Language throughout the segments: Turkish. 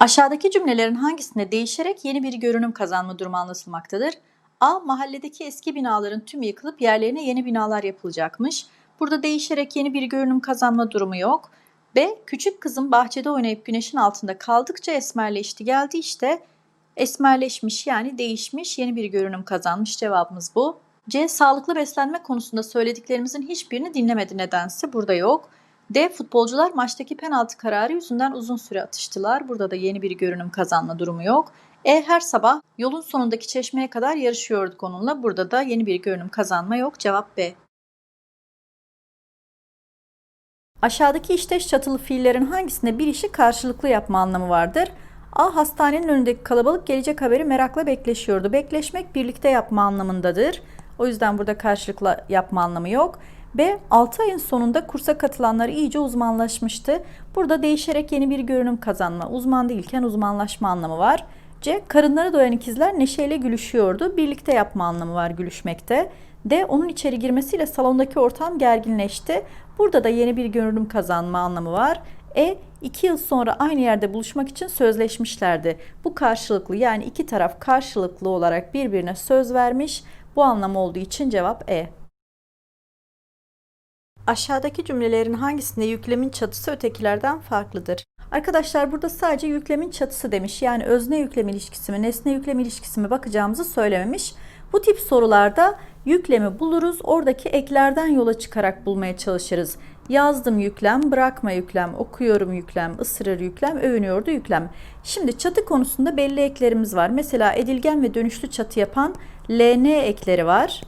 Aşağıdaki cümlelerin hangisinde değişerek yeni bir görünüm kazanma durumu anlatılmaktadır? A. Mahalledeki eski binaların tümü yıkılıp yerlerine yeni binalar yapılacakmış. Burada değişerek yeni bir görünüm kazanma durumu yok. B. Küçük kızım bahçede oynayıp güneşin altında kaldıkça esmerleşti geldi işte. Esmerleşmiş yani değişmiş yeni bir görünüm kazanmış cevabımız bu. C. Sağlıklı beslenme konusunda söylediklerimizin hiçbirini dinlemedi nedense burada yok. D. Futbolcular maçtaki penaltı kararı yüzünden uzun süre atıştılar. Burada da yeni bir görünüm kazanma durumu yok. E. Her sabah yolun sonundaki çeşmeye kadar yarışıyorduk onunla. Burada da yeni bir görünüm kazanma yok. Cevap B. Aşağıdaki işteş çatılı fiillerin hangisinde bir işi karşılıklı yapma anlamı vardır? A. Hastanenin önündeki kalabalık gelecek haberi merakla bekleşiyordu. Bekleşmek birlikte yapma anlamındadır. O yüzden burada karşılıklı yapma anlamı yok. B. 6 ayın sonunda kursa katılanlar iyice uzmanlaşmıştı. Burada değişerek yeni bir görünüm kazanma, uzman değilken uzmanlaşma anlamı var. C. Karınları doyan ikizler neşeyle gülüşüyordu. Birlikte yapma anlamı var gülüşmekte. D. Onun içeri girmesiyle salondaki ortam gerginleşti. Burada da yeni bir görünüm kazanma anlamı var. E. iki yıl sonra aynı yerde buluşmak için sözleşmişlerdi. Bu karşılıklı yani iki taraf karşılıklı olarak birbirine söz vermiş. Bu anlam olduğu için cevap E. Aşağıdaki cümlelerin hangisinde yüklemin çatısı ötekilerden farklıdır? Arkadaşlar burada sadece yüklemin çatısı demiş. Yani özne yüklem ilişkisi mi, nesne yüklem ilişkisi mi bakacağımızı söylememiş. Bu tip sorularda yüklemi buluruz. Oradaki eklerden yola çıkarak bulmaya çalışırız. Yazdım yüklem, bırakma yüklem, okuyorum yüklem, ısırır yüklem, övünüyordu yüklem. Şimdi çatı konusunda belli eklerimiz var. Mesela edilgen ve dönüşlü çatı yapan LN ekleri var.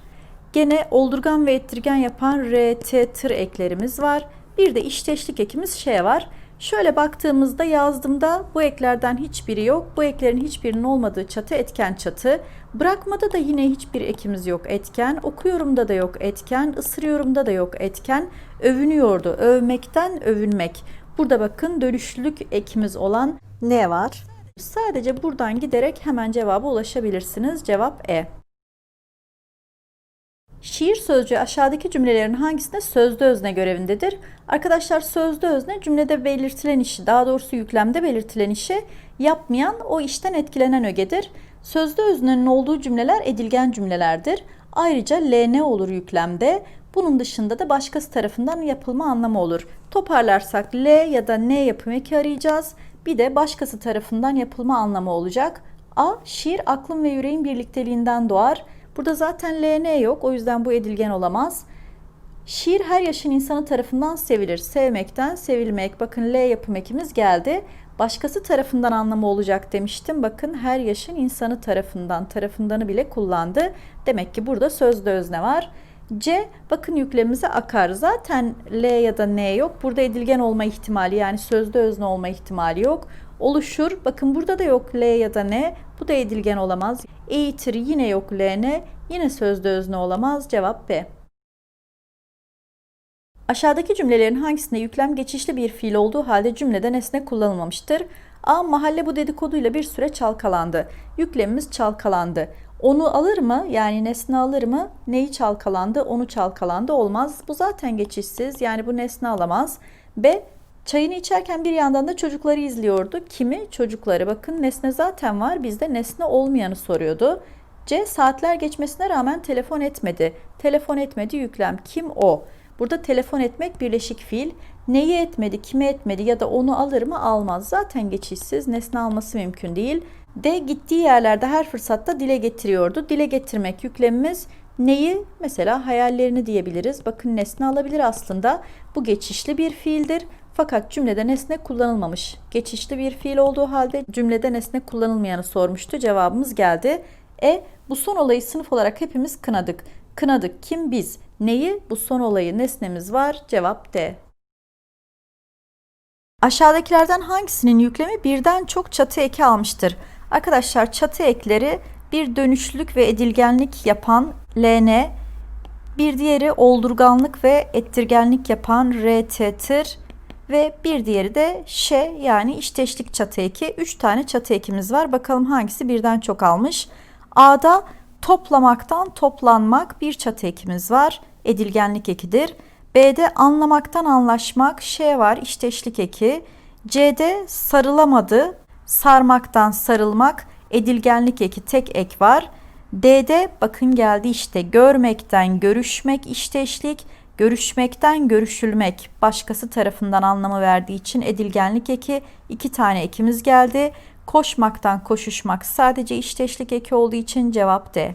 Gene oldurgan ve ettirgen yapan RT tır eklerimiz var. Bir de işteşlik ekimiz şey var. Şöyle baktığımızda yazdığımda bu eklerden hiçbiri yok. Bu eklerin hiçbirinin olmadığı çatı etken çatı. Bırakmada da yine hiçbir ekimiz yok etken. Okuyorumda da yok etken. Isırıyorumda da yok etken. Övünüyordu. Övmekten övünmek. Burada bakın dönüşlülük ekimiz olan ne var? Sadece buradan giderek hemen cevaba ulaşabilirsiniz. Cevap E. Şiir sözcüğü aşağıdaki cümlelerin hangisinde sözde özne görevindedir? Arkadaşlar sözde özne cümlede belirtilen işi, daha doğrusu yüklemde belirtilen işi yapmayan, o işten etkilenen ögedir. Sözde öznenin olduğu cümleler edilgen cümlelerdir. Ayrıca LN olur yüklemde. Bunun dışında da başkası tarafından yapılma anlamı olur. Toparlarsak L ya da N yapım eki arayacağız. Bir de başkası tarafından yapılma anlamı olacak. A. Şiir aklın ve yüreğin birlikteliğinden doğar. Burada zaten LN yok. O yüzden bu edilgen olamaz. Şiir her yaşın insanı tarafından sevilir. Sevmekten sevilmek. Bakın L yapım ekimiz geldi. Başkası tarafından anlamı olacak demiştim. Bakın her yaşın insanı tarafından. Tarafındanı bile kullandı. Demek ki burada sözde özne var. C bakın yüklemimize akar. Zaten L ya da N yok. Burada edilgen olma ihtimali yani sözde özne olma ihtimali yok. Oluşur. Bakın burada da yok L ya da N. Bu da edilgen olamaz. Eğitir yine yok L, N. Yine sözde özne olamaz. Cevap B. Aşağıdaki cümlelerin hangisinde yüklem geçişli bir fiil olduğu halde cümlede nesne kullanılmamıştır? A. Mahalle bu dedikoduyla bir süre çalkalandı. Yüklemimiz çalkalandı. Onu alır mı? Yani nesne alır mı? Neyi çalkalandı? Onu çalkalandı. Olmaz. Bu zaten geçişsiz. Yani bu nesne alamaz. B. Çayını içerken bir yandan da çocukları izliyordu. Kimi? Çocukları. Bakın nesne zaten var. Bizde nesne olmayanı soruyordu. C. Saatler geçmesine rağmen telefon etmedi. Telefon etmedi yüklem. Kim o? Burada telefon etmek birleşik fiil. Neyi etmedi, kime etmedi ya da onu alır mı almaz. Zaten geçişsiz. Nesne alması mümkün değil. D. Gittiği yerlerde her fırsatta dile getiriyordu. Dile getirmek yüklemimiz neyi? Mesela hayallerini diyebiliriz. Bakın nesne alabilir aslında. Bu geçişli bir fiildir. Fakat cümlede nesne kullanılmamış. Geçişli bir fiil olduğu halde cümlede nesne kullanılmayanı sormuştu. Cevabımız geldi. E. Bu son olayı sınıf olarak hepimiz kınadık. Kınadık kim biz? Neyi? Bu son olayı nesnemiz var. Cevap D. Aşağıdakilerden hangisinin yüklemi birden çok çatı eki almıştır? Arkadaşlar çatı ekleri bir dönüşlülük ve edilgenlik yapan LN, bir diğeri oldurganlık ve ettirgenlik yapan RT ve bir diğeri de ş yani işteşlik çatı eki. 3 tane çatı ekimiz var. Bakalım hangisi birden çok almış. A'da toplamaktan toplanmak bir çatı ekimiz var. Edilgenlik ekidir. B'de anlamaktan anlaşmak Ş var işteşlik eki. C'de sarılamadı sarmaktan sarılmak, edilgenlik eki tek ek var. D'de bakın geldi işte görmekten görüşmek işteşlik, görüşmekten görüşülmek başkası tarafından anlamı verdiği için edilgenlik eki iki tane ekimiz geldi. Koşmaktan koşuşmak sadece işteşlik eki olduğu için cevap D.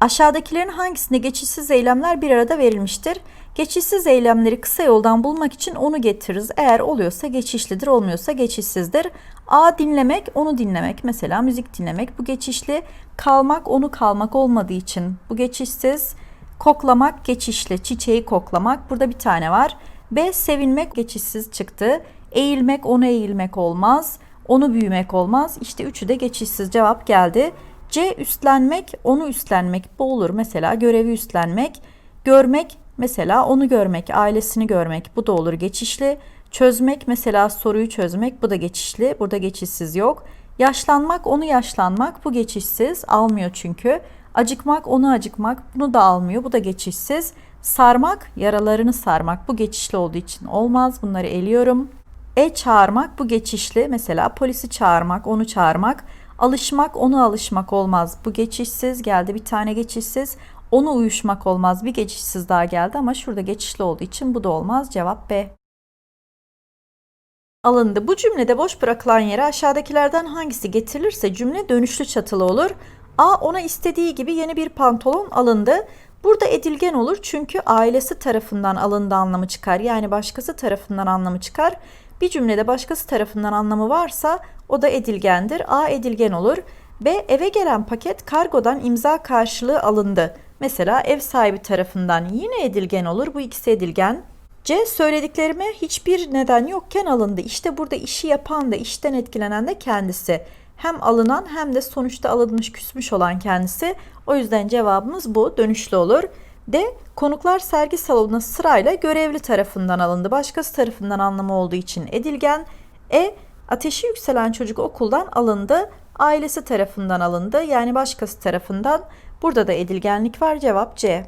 Aşağıdakilerin hangisinde geçişsiz eylemler bir arada verilmiştir? Geçişsiz eylemleri kısa yoldan bulmak için onu getiririz. Eğer oluyorsa geçişlidir, olmuyorsa geçişsizdir. A dinlemek, onu dinlemek. Mesela müzik dinlemek bu geçişli. Kalmak, onu kalmak olmadığı için bu geçişsiz. Koklamak geçişli, çiçeği koklamak. Burada bir tane var. B sevinmek geçişsiz çıktı. Eğilmek, onu eğilmek olmaz. Onu büyümek olmaz. İşte üçü de geçişsiz cevap geldi. C üstlenmek, onu üstlenmek bu olur. Mesela görevi üstlenmek. Görmek, mesela onu görmek, ailesini görmek bu da olur geçişli. Çözmek mesela soruyu çözmek bu da geçişli. Burada geçişsiz yok. Yaşlanmak, onu yaşlanmak bu geçişsiz. Almıyor çünkü. Acıkmak, onu acıkmak bunu da almıyor. Bu da geçişsiz. Sarmak, yaralarını sarmak bu geçişli olduğu için olmaz. Bunları eliyorum. E çağırmak bu geçişli. Mesela polisi çağırmak, onu çağırmak. Alışmak, onu alışmak olmaz. Bu geçişsiz geldi. Bir tane geçişsiz. Onu uyuşmak olmaz. Bir geçişsiz daha geldi ama şurada geçişli olduğu için bu da olmaz. Cevap B. Alındı. Bu cümlede boş bırakılan yere aşağıdakilerden hangisi getirilirse cümle dönüşlü çatılı olur. A ona istediği gibi yeni bir pantolon alındı. Burada edilgen olur çünkü ailesi tarafından alındı anlamı çıkar. Yani başkası tarafından anlamı çıkar. Bir cümlede başkası tarafından anlamı varsa o da edilgendir. A edilgen olur. B eve gelen paket kargodan imza karşılığı alındı. Mesela ev sahibi tarafından yine edilgen olur. Bu ikisi edilgen. C söylediklerime hiçbir neden yokken alındı. İşte burada işi yapan da işten etkilenen de kendisi. Hem alınan hem de sonuçta alınmış küsmüş olan kendisi. O yüzden cevabımız bu. Dönüşlü olur. D. Konuklar sergi salonuna sırayla görevli tarafından alındı. Başkası tarafından anlamı olduğu için edilgen. E. Ateşi yükselen çocuk okuldan alındı. Ailesi tarafından alındı. Yani başkası tarafından. Burada da edilgenlik var. Cevap C.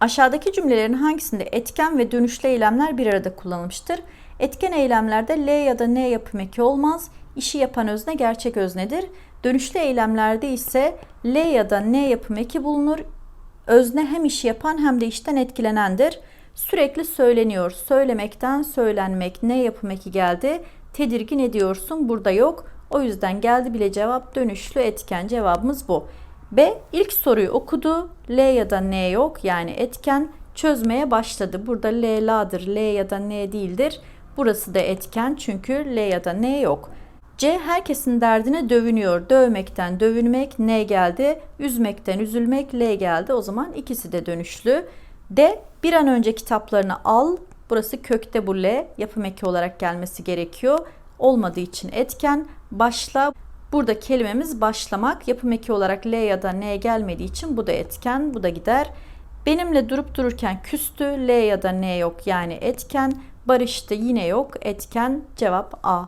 Aşağıdaki cümlelerin hangisinde etken ve dönüşlü eylemler bir arada kullanılmıştır? Etken eylemlerde L ya da N yapım eki olmaz. İşi yapan özne gerçek öznedir. Dönüşlü eylemlerde ise L ya da N yapım eki bulunur. Özne hem işi yapan hem de işten etkilenendir. Sürekli söyleniyor. Söylemekten söylenmek ne yapım eki geldi. Tedirgin ediyorsun. Burada yok. O yüzden geldi bile cevap dönüşlü etken. Cevabımız bu. B. ilk soruyu okudu. L ya da N yok. Yani etken çözmeye başladı. Burada L la'dır. L ya da N değildir. Burası da etken çünkü L ya da N yok. C herkesin derdine dövünüyor. Dövmekten dövünmek N geldi. Üzmekten üzülmek L geldi. O zaman ikisi de dönüşlü. D bir an önce kitaplarını al. Burası kökte bu L yapım eki olarak gelmesi gerekiyor. Olmadığı için etken. Başla Burada kelimemiz başlamak. Yapım eki olarak L ya da N gelmediği için bu da etken. Bu da gider. Benimle durup dururken küstü. L ya da N yok yani etken. Barıştı yine yok. Etken cevap A.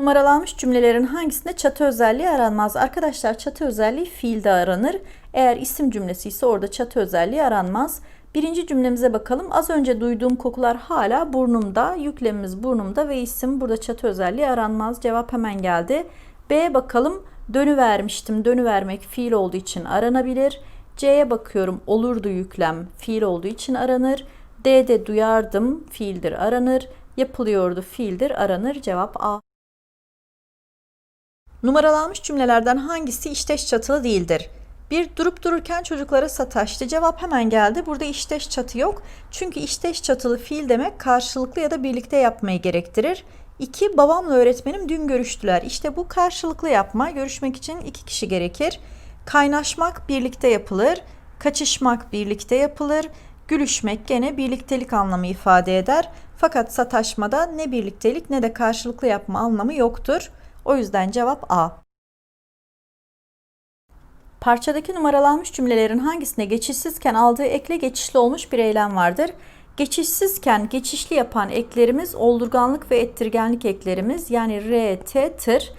Numaralanmış cümlelerin hangisinde çatı özelliği aranmaz? Arkadaşlar çatı özelliği fiilde aranır. Eğer isim cümlesi ise orada çatı özelliği aranmaz. Birinci cümlemize bakalım. Az önce duyduğum kokular hala burnumda. Yüklemimiz burnumda ve isim burada çatı özelliği aranmaz. Cevap hemen geldi. B bakalım. Dönüvermiştim. Dönüvermek fiil olduğu için aranabilir. C'ye bakıyorum. Olurdu yüklem fiil olduğu için aranır. D'de duyardım fiildir aranır. Yapılıyordu fiildir aranır. Cevap A. Numaralanmış cümlelerden hangisi işteş çatılı değildir? Bir durup dururken çocuklara sataştı. Cevap hemen geldi. Burada işteş çatı yok. Çünkü işteş çatılı fiil demek karşılıklı ya da birlikte yapmayı gerektirir. İki, babamla öğretmenim dün görüştüler. İşte bu karşılıklı yapma. Görüşmek için iki kişi gerekir. Kaynaşmak birlikte yapılır. Kaçışmak birlikte yapılır. Gülüşmek gene birliktelik anlamı ifade eder. Fakat sataşmada ne birliktelik ne de karşılıklı yapma anlamı yoktur. O yüzden cevap A. Parçadaki numaralanmış cümlelerin hangisinde geçişsizken aldığı ekle geçişli olmuş bir eylem vardır? Geçişsizken geçişli yapan eklerimiz oldurganlık ve ettirgenlik eklerimiz yani R, T, tır.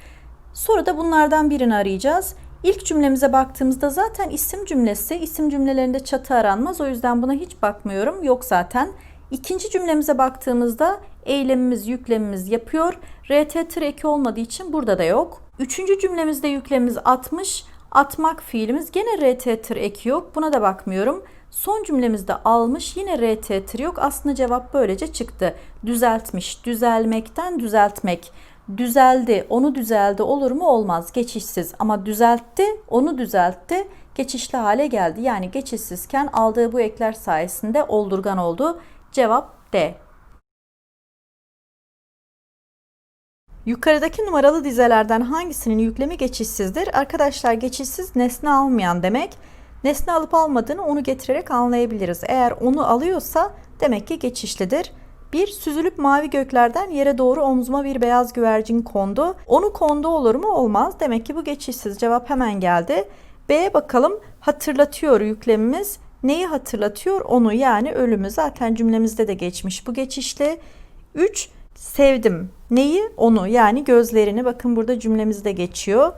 Sonra da bunlardan birini arayacağız. İlk cümlemize baktığımızda zaten isim cümlesi, isim cümlelerinde çatı aranmaz. O yüzden buna hiç bakmıyorum. Yok zaten. İkinci cümlemize baktığımızda eylemimiz, yüklemimiz yapıyor. RT tır eki olmadığı için burada da yok. Üçüncü cümlemizde yüklemimiz atmış. Atmak fiilimiz gene RT tır eki yok. Buna da bakmıyorum. Son cümlemizde almış yine RT tır yok. Aslında cevap böylece çıktı. Düzeltmiş, düzelmekten düzeltmek. Düzeldi, onu düzeldi olur mu? Olmaz. Geçişsiz. Ama düzeltti, onu düzeltti. Geçişli hale geldi. Yani geçişsizken aldığı bu ekler sayesinde oldurgan oldu. Cevap D. Yukarıdaki numaralı dizelerden hangisinin yüklemi geçişsizdir? Arkadaşlar geçişsiz nesne almayan demek. Nesne alıp almadığını onu getirerek anlayabiliriz. Eğer onu alıyorsa demek ki geçişlidir. Bir süzülüp mavi göklerden yere doğru omzuma bir beyaz güvercin kondu. Onu kondu olur mu? Olmaz. Demek ki bu geçişsiz. Cevap hemen geldi. B'ye bakalım. Hatırlatıyor yüklemimiz. Neyi hatırlatıyor? Onu yani ölümü. Zaten cümlemizde de geçmiş bu geçişli. 3. Sevdim. Neyi? Onu yani gözlerini. Bakın burada cümlemizde geçiyor.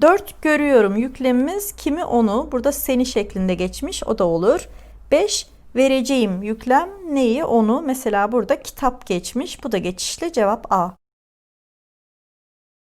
4 görüyorum yüklemimiz kimi onu burada seni şeklinde geçmiş o da olur. 5 vereceğim yüklem neyi? Onu. Mesela burada kitap geçmiş. Bu da geçişli cevap A.